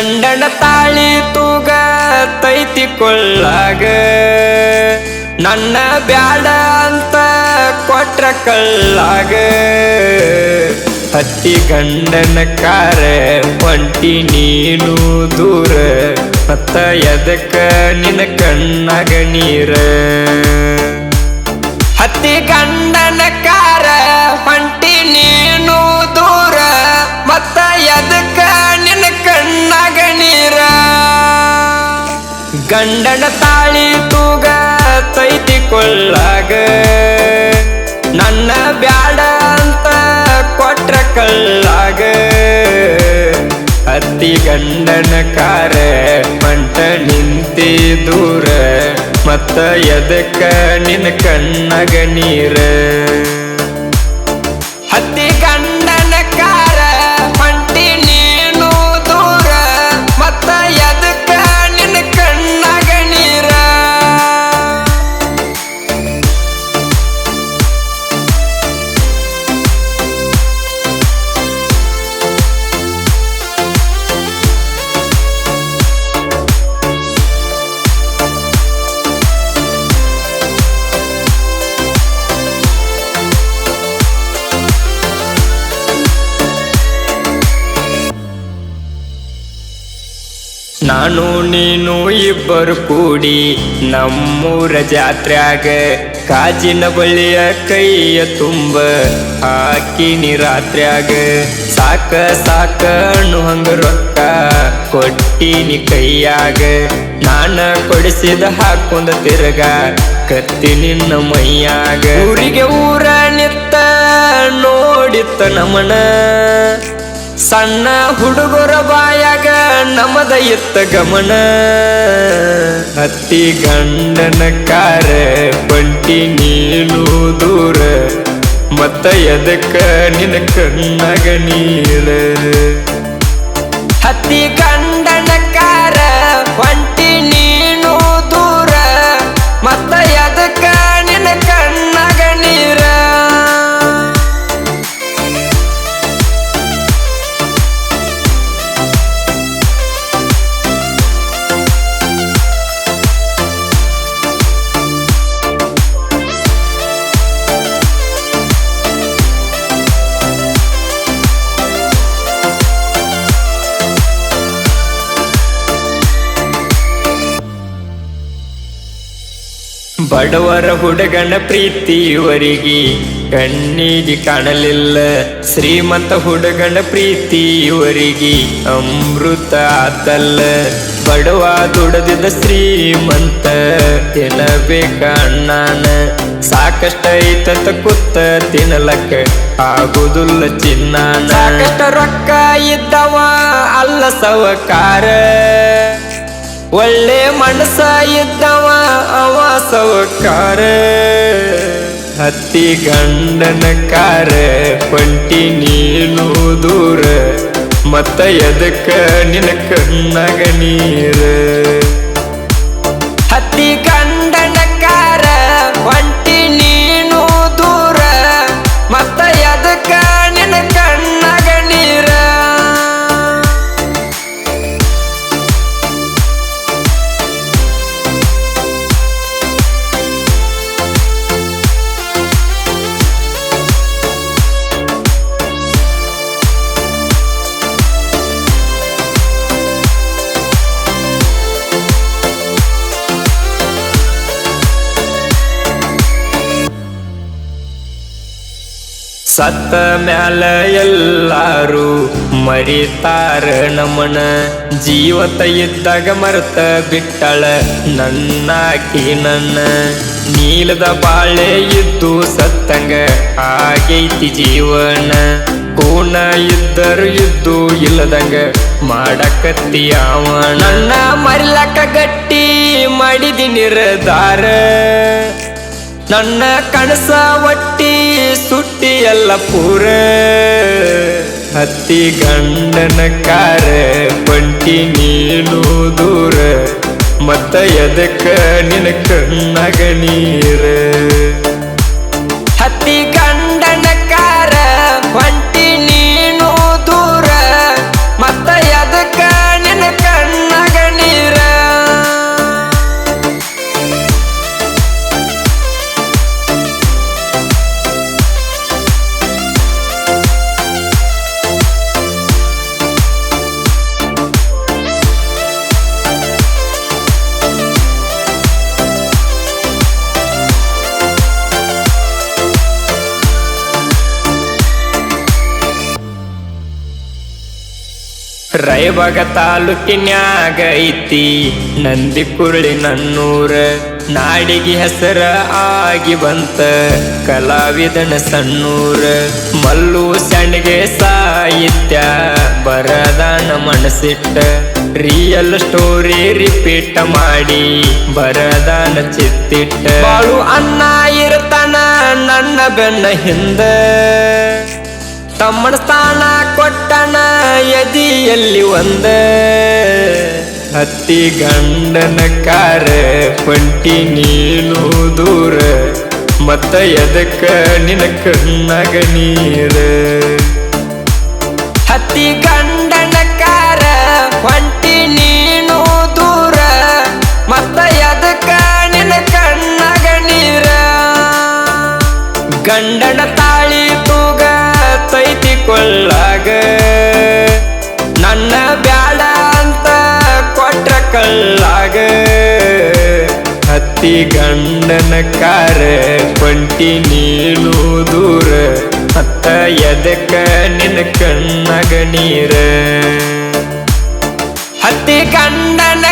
ಗಂಡನ ತಾಳಿ ತೂಗ ತೈತಿಕೊಳ್ಳಾಗ ನನ್ನ ಬ್ಯಾಡ ಅಂತ ಕೊಟ್ರ ಕಳ್ಳಾಗ. ಹತ್ತಿ ಗಂಡನ ಕಾರ ಒಂಟಿ ನೀನು ದೂರ. ಮತ್ತ ಎದಕ್ಕ ನಿನ್ನ ಕಣ್ಣಾಗ ನೀರ. ಹತ್ತಿ ಗಂಡನ ಗಂಡನ ತಾಳಿ ತೂಗ ತೈತಿಕೊಳ್ಳಾಗ ನನ್ನ ಬ್ಯಾಡ ಅಂತ ಕೊಟ್ರ ಕಳ್ಳಾಗ. ಅತ್ತಿ ಗಂಡನ ಕಾರ ಮಂಟ ನಿಂತಿ ದೂರ, ಮತ್ತ ಎದಕ್ಕ ನಿನ್ನ ಕಣ್ಣಗ ನೀರ? ನಾನು, ನೀನು, ಇಬ್ಬರು ಕೂಡಿ ನಮ್ಮೂರ ಜಾತ್ರ್ಯಾಗ ಕಾಜಿನ ಬಳಿಯ ಕೈಯ ತುಂಬ ಹಾಕಿನಿ ರಾತ್ರ್ಯಾಗ. ಸಾಕ ಸಾಕ ಹಂಗ ರೊಕ್ಕ ಕೊಟ್ಟಿನಿ ಕೈಯಾಗ. ನಾನ ಕೊಡಿಸಿದ ಹಾಕೊಂದ ತಿರ್ಗ ಕತ್ತಿ ನಿನ್ನ ಮೈಯಾಗ. ಊರಿಗೆ ಊರ ನಿತ್ತ ನೋಡಿತ್ತ ನಮನ. ಸಣ್ಣ ಹುಡುಗರ ಬಾಯಾಗ ನಮದ ಎತ್ತ ಗಮನ. ಹತ್ತಿ ಗಂಡನ ಕಾರ ಬಂಟಿ ನೀನು ದೂರ, ಮತ್ತ ಎದಕ್ಕ ನಿನ ಕಣ್ಣಾಗ ನೀಳ ಹತ್ತಿ ಗಂಡನ ಬಡವರ ಹುಡುಗನ ಪ್ರೀತಿಯವರಿಗೆ ಕಣ್ಣಿಗೆ ಕಾಣಲಿಲ್ಲ ಶ್ರೀಮಂತ ಹುಡುಗನ ಪ್ರೀತಿಯವರಿಗೆ ಅಮೃತ ಆತಲ್ಲ, ಬಡವ ದುಡದಿದ ಶ್ರೀಮಂತ. ತಿನ್ನಬೇಕ ಅಣ್ಣನ, ಸಾಕಷ್ಟ ಐತಂತ ಕುತ್ತ ತಿನ್ನಲಕ್ಕ ಆಗುದಿಲ್ಲ ಚಿನ್ನ ಸಾಕಷ್ಟ ರೊಕ್ಕ ಇದ್ದವ, ಅಲ್ಲ ಸವಕಾರ. ಒಳ್ಳೆ ಮನಸ ಇದ್ದವ, ಅವ ಸವಕಾರ ಹತ್ತಿ ಗಂಡನ ಕಾರ ಪಂಟಿ ನೀನು ದೂರ. ಮತ್ತ ಎದಕ್ಕ ನಿನ ಕಣ್ಣಾಗ ನೀರ? ಹತ್ತಿ ಗಂಡನ ಕಾರ ಸತ್ತ ಮ್ಯಾಲ ಎಲ್ಲಾರು ಮರಿತಾರ ನಮನ. ಜೀವತ ಇದ್ದಾಗ ಮರೆತ ಬಿಟ್ಟಳ ನನ್ನಾಕಿ ನನ್ನ. ನೀಲದ ಬಾಳೆ ಇದ್ದು ಸತ್ತಂಗ ಆಗೈತಿ ಜೀವನ. ಕೋಣ ಇದ್ದರು ಇದ್ದು ಇಲ್ಲದಂಗ ಮಾಡಕತ್ತಿ ಅವ ನನ್ನ ಮರಿಲಕ ಗಟ್ಟಿ ಮಾಡಿದಿ ನಿರ್ಧಾರ. ನನ್ನ ಕನಸ ಒಟ್ಟಿ ಸುಟ್ಟಿ ಎಲ್ಲ ಪೂರ. ಹತ್ತಿ ಗಂಡನ ಕಾರ ಬಂಟಿ ನೀನು ದೂರ. ಮತ್ತ ಎದಕ್ಕ ನಿನ್ನ ಕಣ್ಣಾಗ ನೀರ? ರಾಯಬಾಗ ತಾಲೂಕಿನ್ಯಾಗ ಐತಿ ನಂದಿ ಕುರುಳಿ ನನ್ನೂರ. ನಾಡಿಗೆ ಹೆಸರ ಆಗಿ ಬಂತ ಕಲಾವಿದನ ಸಣ್ಣೂರ. ಮಲ್ಲು ಸಣ್ಣಗೆ ಸಾಹಿತ್ಯ ಬರದಾನ ಮನಸ್ಸಿಟ್ಟ. ರಿಯಲ್ ಸ್ಟೋರಿ ರಿಪೀಟ್ ಮಾಡಿ ಬರದಾನ ಚಿತ್ತಿಟ್ಟ. ಬಾಳು ಅನ್ನ ಇರ್ತಾನ ನನ್ನ ಬೆನ್ನ ಹಿಂದ. ತಮ್ಮನ ಸ್ಥಾನ ಕೊಟ್ಟನ ಎದಿಯಲ್ಲಿ ಒಂದ. ಹತ್ತಿ ಗಂಡನ ಕಾರ ಪಂಟಿ ನೀನು ದೂರ. ಮತ್ತ ಎದಕ್ಕ ನಿನ ಕಣ್ಣಾಗ ನೀರ. ಹತ್ತಿ ಗಂಡನ ಕಾರ ಹೊಂಟಿ ನೀನು ದೂರ. ಮತ್ತ ಎದಕ್ಕ ನಿನ ಕಣ್ಣಾಗ ನೀರ. ಗಂಡನ ಕಳ್ಳಾಗ. ಹತ್ತಿ ಗಂಡನ ಕಾರ ಕೊಂಟಿ ನೀನು ದೂರ. ಮತ್ತ ಎದಕ ನಿನ್ನ ಕಣ್ಣಗ ನೀರ. ಹತ್ತಿ ಗಂಡನ